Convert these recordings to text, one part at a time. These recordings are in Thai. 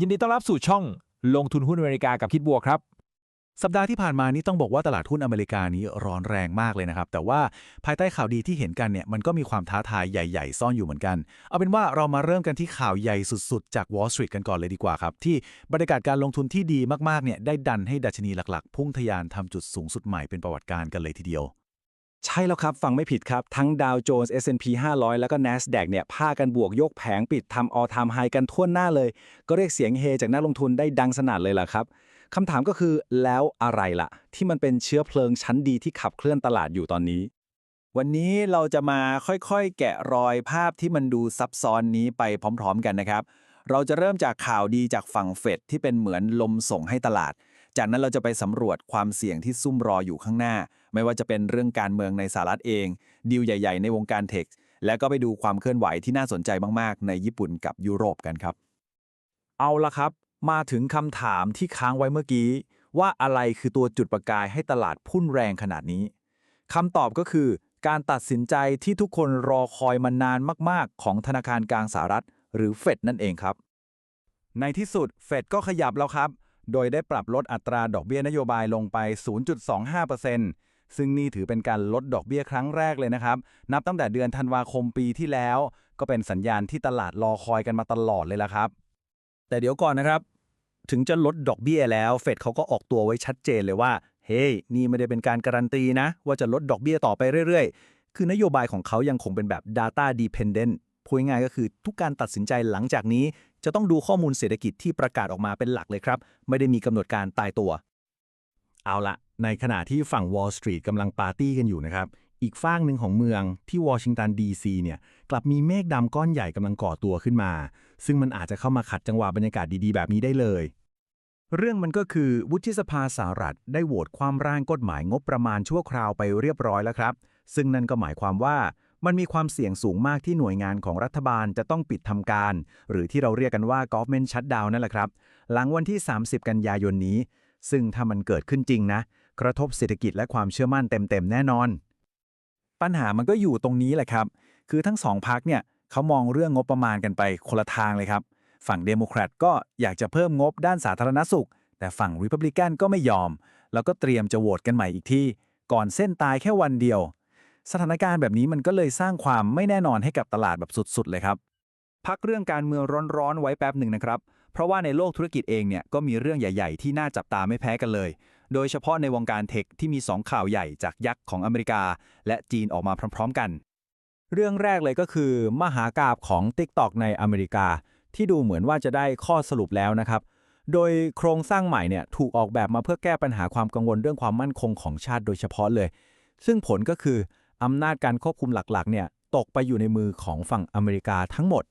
ยินดีต้อนรับสู่ช่องลงทุนหุ้นอเมริกากับคิดบวกครับ สัปดาห์ที่ผ่านมานี้ต้องบอกว่าตลาดหุ้นอเมริกานี้ร้อนแรงมากเลยนะครับ แต่ว่าภายใต้ข่าวดีที่เห็นกันเนี่ยมันก็มีความท้าทายใหญ่ ๆ ซ่อนอยู่เหมือนกัน เอาเป็นว่าเรามาเริ่มกันที่ข่าวใหญ่สุด ๆ จาก Wall Street กันก่อนเลยดีกว่าครับ ที่บรรยากาศการลงทุนที่ดีมากๆเนี่ยได้ดันให้ดัชนีหลักๆ พุ่งทะยานทำจุดสูงสุดใหม่เป็นประวัติการณ์กันเลยทีเดียว ใช่แล้วครับ ฟังไม่ผิดครับ ทั้งดาวโจนส์ S&P 500 แล้วก็ NASDAQ เนี่ยพากันบวกยกแผงปิดทำ all time high กันทั่วหน้าเลย ก็เรียกเสียงเฮจากนักลงทุนได้ดังสนั่นเลยล่ะครับคำถามก็คือแล้วอะไรล่ะ ที่มันเป็นเชื้อเพลิงชั้นดีที่ขับเคลื่อนตลาดอยู่ตอนนี้ วันนี้เราจะมาค่อยๆ แกะรอยภาพที่มันดูซับซ้อนนี้ไปพร้อม ๆ กันนะครับ เราจะเริ่มจากข่าวดีจากฝั่งเฟดที่เป็นเหมือนลมส่งให้ตลาด จากนั้นเราจะไปสำรวจความเสี่ยงที่ซุ่มรออยู่ข้างหน้า ไม่ว่าจะเป็นเรื่องการเมืองในสหรัฐเอง ดีลใหญ่ ๆ ในวงการเทค และก็ไปดูความเคลื่อนไหวที่น่าสนใจมากๆ ในญี่ปุ่นกับยุโรปกันครับ เอาละครับ มาถึงคำถามที่ค้างไว้เมื่อกี้ ว่าอะไรคือตัวจุดประกายให้ตลาดพุ่นแรงขนาดนี้คำตอบก็คือการตัดสินใจที่ทุกคนรอคอยมานานมาก ๆ ของธนาคารกลางสหรัฐ หรือเฟดนั่นเองครับ ในที่สุดเฟดก็ขยับแล้วครับ โดยได้ปรับลดอัตราดอกเบี้ยนโยบายลงไป 0.25%ซึ่งนี่ถือเป็นการลดดอกเบี้ยครั้งแรกเลยนะครับ นับตั้งแต่เดือนธันวาคมปีที่แล้ว ก็เป็นสัญญาณที่ตลาดรอคอยกันมาตลอดเลยละครับ แต่เดี๋ยวก่อนนะครับ ถึงจะลดดอกเบี้ยแล้วเฟดเขาก็ออกตัวไว้ชัดเจนเลยว่า เฮ้ยนี่ไม่ได้เป็นการการันตีนะ ว่าจะลดดอกเบี้ยต่อไปเรื่อยๆ คือนโยบายของเขายังคงเป็นแบบ data dependent พูดง่ายก็คือทุกการตัดสินใจหลังจากนี้ จะต้องดูข้อมูลเศรษฐกิจที่ประกาศออกมาเป็นหลักเลยครับ ไม่ได้มีกำหนดการตายตัว เอาละในขณะที่ฝั่ง Wall Street กำลังปาร์ตี้กันอยู่นะครับ อีกฝ้างหนึ่งของเมืองที่วอชิงตันดีซีเนี่ย กลับมีเมฆดำก้อนใหญ่กำลังก่อตัวขึ้นมา ซึ่งมันอาจจะเข้ามาขัดจังหวะบรรยากาศดีๆ แบบนี้ได้เลย เรื่องมันก็คือวุฒิสภาสหรัฐได้โหวตความร่างกฎหมายงบประมาณชั่วคราวไปเรียบร้อยแล้วครับ ซึ่งนั่นก็หมายความว่า มันมีความเสี่ยงสูงมากที่หน่วยงานของรัฐบาลจะต้องปิดทำการ หรือที่เราเรียกกันว่า government shutdown นั่นแหละครับ หลังวันที่ 30 กันยายนนี้ ซึ่งถ้ามันเกิดขึ้นจริงนะ กระทบเศรษฐกิจและความเชื่อมั่นเต็มๆแน่นอน ปัญหามันก็อยู่ตรงนี้แหละครับ คือทั้งสองพักเนี่ยเขามองเรื่องงบประมาณกันไปคนละทางเลยครับ ฝั่งเดโมแครตก็อยากจะเพิ่มงบด้านสาธารณสุข แต่ฝั่งริพับลิกันก็ไม่ยอม แล้วก็เตรียมจะโหวตกันใหม่อีกที่ก่อนเส้นตายแค่วันเดียว สถานการณ์แบบนี้มันก็เลยสร้างความไม่แน่นอนให้กับตลาดแบบสุด ๆ เลยครับ พักเรื่องการเมืองร้อนๆไว้แป๊บหนึ่งนะครับ เพราะว่าในโลกธุรกิจเองเนี่ยก็มีเรื่องใหญ่ ๆ ที่น่าจับตาไม่แพ้กันเลย โดยเฉพาะในวงการเทคที่มี 2 ข่าวใหญ่จากยักษ์ของอเมริกา และจีนออกมาพร้อม ๆ กัน เรื่องแรกเลยก็คือ มหากาบของ TikTok ในอเมริกา ที่ดูเหมือนว่าจะได้ข้อสรุปแล้วนะครับโดยโครงสร้างใหม่เนี่ยถูกออกแบบมาเพื่อแก้ปัญหาความกังวลเรื่องความมั่นคงของชาติโดยเฉพาะเลย ซึ่งผลก็คือ อำนาจการควบคุมหลักๆเนี่ยตกไปอยู่ในมือของฝั่งอเมริกาทั้งหมด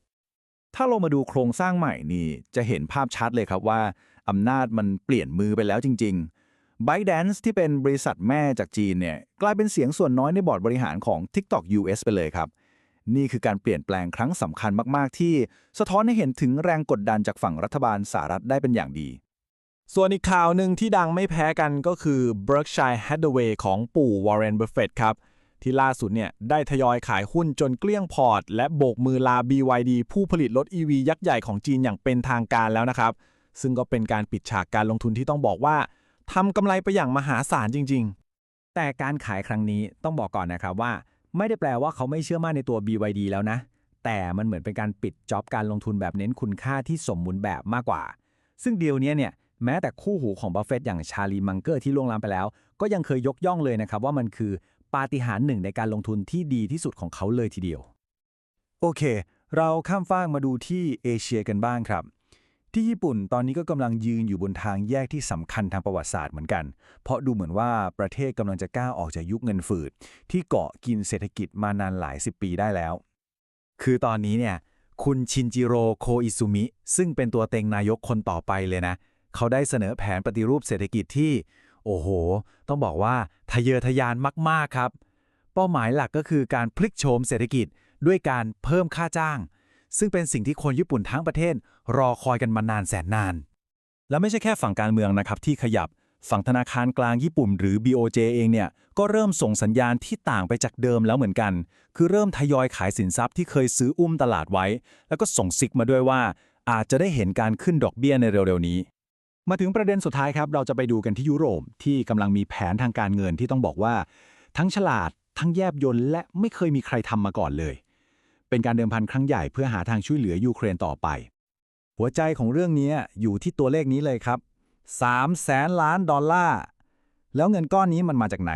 ถ้าเรามาดูโครงสร้างใหม่นี่จะเห็นภาพชัดเลยครับว่าอำนาจมันเปลี่ยนมือไปแล้วจริง ๆ ByteDance ที่เป็นบริษัทแม่จากจีนเนี่ยกลายเป็นเสียงส่วนน้อยในบอร์ดบริหารของ TikTok US ไปเลยครับ นี่คือการเปลี่ยนแปลงครั้งสำคัญมาก ๆ ที่สะท้อนให้เห็นถึงแรงกดดันจากฝั่งรัฐบาลสหรัฐได้เป็นอย่างดี ส่วนอีกข่าวหนึ่งที่ดังไม่แพ้กันก็คือ Berkshire Hathaway ของปู่ Warren Buffett ครับ ที่ล่าสุดเนี่ยได้ทยอยขายหุ้นจนเกลี้ยงพอร์ต และโบกมือลา BYD ผู้ผลิตรถ EV ยักษ์ใหญ่ของจีนอย่างเป็นทางการแล้วนะครับ ซึ่งก็เป็นการปิดฉากการลงทุนที่ต้องบอกว่าทำกำไรไปอย่างมหาศาลจริง ๆ แต่การขายครั้งนี้ต้องบอกก่อนนะครับว่า ไม่ได้แปลว่าเขาไม่เชื่อมั่นในตัว BYD แล้วนะ แต่มันเหมือนเป็นการปิดจ็อบการลงทุนแบบเน้นคุณค่าที่สมบูรณ์แบบมากกว่า ซึ่งเดียวนี้เนี่ยแม้แต่คู่หูของบัฟเฟตต์อย่างชาลีมังเกอร์ที่ล่วงลับไปแล้ว ก็ยังเคยยกย่องเลยนะครับว่ามันคือ ปาฏิหาริย์หนึ่งในการลงทุนที่ดีที่สุดของเขาเลยทีเดียว โอเค เราข้ามฟากมาดูที่เอเชียกันบ้างครับ ที่ญี่ปุ่นตอนนี้ก็กำลังยืนอยู่บนทางแยกที่สำคัญทางประวัติศาสตร์เหมือนกัน เพราะดูเหมือนว่าประเทศกำลังจะก้าวออกจากยุคเงินฝืด ที่เกาะกินเศรษฐกิจมานานหลายสิบปีได้แล้ว คือตอนนี้เนี่ยคุณชินจิโร่โคอิซุมิ ซึ่งเป็นตัวเต็งนายกคนต่อไปเลยนะ เขาได้เสนอแผนปฏิรูปเศรษฐกิจที่ โอ้โห ต้องบอกว่าทะเยอทะยานมาก ๆ ครับ เป้าหมายหลักก็คือการพลิกโฉมเศรษฐกิจด้วยการเพิ่มค่าจ้าง ซึ่งเป็นสิ่งที่คนญี่ปุ่นทั้งประเทศ รอคอยกันมานานแสนนาน และไม่ใช่แค่ฝั่งการเมืองนะครับที่ขยับ ฝั่งธนาคารกลางญี่ปุ่น หรือ BOJ เองเนี่ยก็เริ่มส่งสัญญาณที่ต่างไปจากเดิมแล้วเหมือนกัน คือเริ่มทยอยขายสินทรัพย์ที่เคยซื้ออุ้มตลาดไว้ แล้วก็ส่งซิกมาด้วยว่า อาจจะได้เห็นการขึ้นดอกเบี้ยในเร็วๆนี้ มาถึงประเด็นสุดท้ายครับ เราจะไปดูกันที่ยุโรปที่กำลังมีแผนทางการเงินที่ต้องบอกว่า ทั้งฉลาด ทั้งแยบยลและไม่เคยมีใครทำมาก่อนเลย เป็นการเดิมพันครั้งใหญ่เพื่อหาทางช่วยเหลือยูเครนต่อไป หัวใจของเรื่องนี้อยู่ที่ตัวเลขนี้เลยครับ3แสนล้านดอลลาร์ แล้วเงินก้อนนี้มันมาจากไหน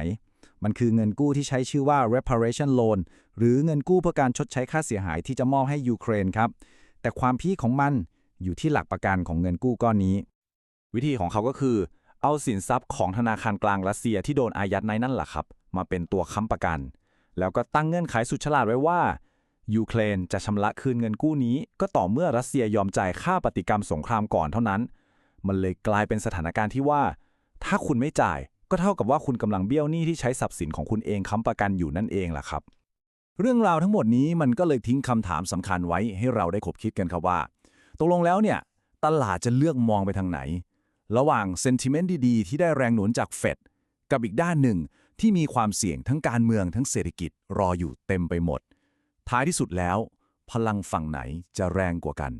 มันคือเงินกู้ที่ใช้ชื่อว่า reparation loan หรือเงินกู้เพื่อการชดใช้ค่าเสียหายที่จะมอบให้ยูเครนครับ แต่ความพีของมันอยู่ที่หลักประกันของเงินกู้ก้อนนี้ วิธีของเขาก็คือ เอาสินทรัพย์ของธนาคารกลางรัสเซียที่โดนอายัดในนั่นแหละครับ มาเป็นตัวค้ำประกัน แล้วก็ตั้งเงื่อนไขสุดฉลาดไว้ว่ายูเครนจะชำระคืนเงินกู้นี้ ก็ต่อเมื่อรัสเซียยอมจ่ายค่าปฏิกรรมสงครามก่อนเท่านั้น มันเลยกลายเป็นสถานการณ์ที่ว่า ถ้าคุณไม่จ่ายก็เท่ากับว่าคุณกำลังเบี้ยวหนี้ที่ใช้ทรัพย์สินของคุณเองค้ำประกันอยู่นั่นเองล่ะครับ เรื่องราวทั้งหมดนี้มันก็เลยทิ้งคำถามสำคัญไว้ให้เราได้คบคิดกันครับว่า ตกลงแล้วเนี่ย ตลาดจะเลือกมองไปทางไหน ระหว่างเซนติเมนต์ดีๆ ที่ได้แรงหนุนจากเฟดกับอีกด้านหนึ่งที่มีความเสี่ยงทั้งการเมืองทั้งเศรษฐกิจรออยู่เต็มไปหมด ท้ายที่สุดแล้ว พลังฝั่งไหนจะแรงกว่ากัน